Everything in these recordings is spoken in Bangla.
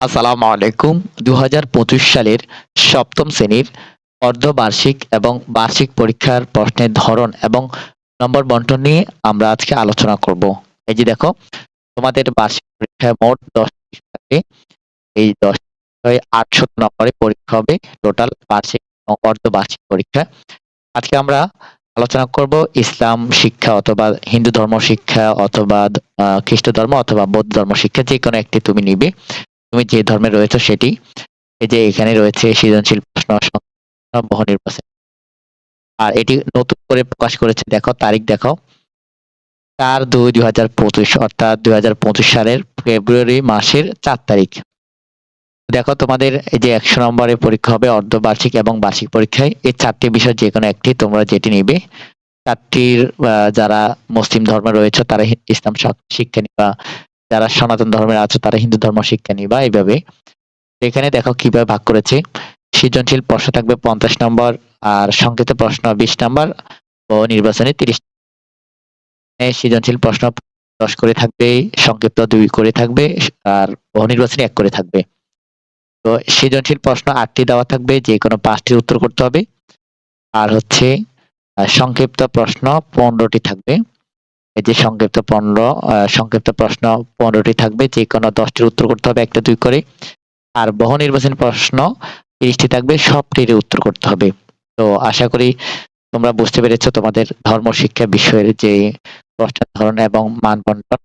আসসালামু আলাইকুম। দু হাজার পঁচিশ সালের সপ্তম শ্রেণির অর্ধবার্ষিক এবং বার্ষিক পরীক্ষার প্রশ্নের ধরন এবং নম্বর বন্টন নিয়ে আমরা আজকে আলোচনা করব। এই যে দেখো, তোমাদের বার্ষিক পরীক্ষায় মোট দশ থাকে এই দশ আটশো নম্বরে পরীক্ষা হবে, টোটাল বার্ষিক এবং অর্ধবার্ষিক পরীক্ষা। আজকে আমরা আলোচনা করব ইসলাম শিক্ষা অথবা হিন্দু ধর্ম শিক্ষা অথবা খ্রিস্ট ধর্ম অথবা বৌদ্ধ ধর্ম শিক্ষা, যে কোনো একটি তুমি নিবে। তুমি যে ধর্মে রয়েছে সেটি। এই যে এখানে রয়েছে সৃজনশীল প্রশ্ন বহু নির্বাচন আর এটি নতুন করে প্রকাশ করেছে, দেখো, তারিখ দেখো। চার দুই দুই হাজার পঁচিশ, অর্থাৎ দুই হাজার পঁচিশ সালের ফেব্রুয়ারি মাসের চার তারিখ। দেখো, তোমাদের এই যে একশো নম্বরের পরীক্ষা হবে অর্ধবার্ষিক এবং বার্ষিক পরীক্ষায়। এই চারটি বিষয় যে কোনো একটি তোমরা যেটি নিবে। চারটির যারা মুসলিম ধর্মে রয়েছে, তারা ইসলাম শিক্ষা নিবা। যারা সনাতন ধর্মের আছে, তারা হিন্দু ধর্ম শিক্ষা নিবা এইভাবে। এখানে দেখো কীভাবে ভাগ করেছে। সৃজনশীল প্রশ্ন থাকবে পঞ্চাশ নম্বর আর সংক্ষিপ্ত প্রশ্ন বিশ নম্বর ও নির্বাচনে তিরিশ। সৃজনশীল প্রশ্ন দশ করে থাকবে, সংক্ষিপ্ত দুই করে থাকবে আর বহু নির্বাচনী এক করে থাকবে। তো সৃজনশীল প্রশ্ন আটটি দেওয়া থাকবে, যে কোনো পাঁচটির উত্তর করতে হবে। আর হচ্ছে সংক্ষিপ্ত প্রশ্ন পনেরোটি থাকবে। এই যে সংক্ষিপ্ত পনেরো সংক্ষিপ্ত প্রশ্ন পনেরোটি থাকবে, যে কোনো দশটির উত্তর করতে হবে, একটা, দুই করে। আর বহু নির্বাচনী প্রশ্ন তিরিশটি থাকবে সবটির উত্তর করতে হবে। তো আশা করি তোমরা বুঝতে পেরেছ তোমাদের ধর্ম, শিক্ষা বিষয়ের যে প্রশ্নের ধরন এবং মান বন্টন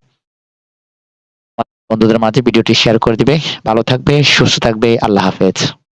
বন্ধুদের মাঝে ভিডিওটি শেয়ার করে দিবে। ভালো থাকবে, সুস্থ থাকবে। আল্লাহ হাফেজ।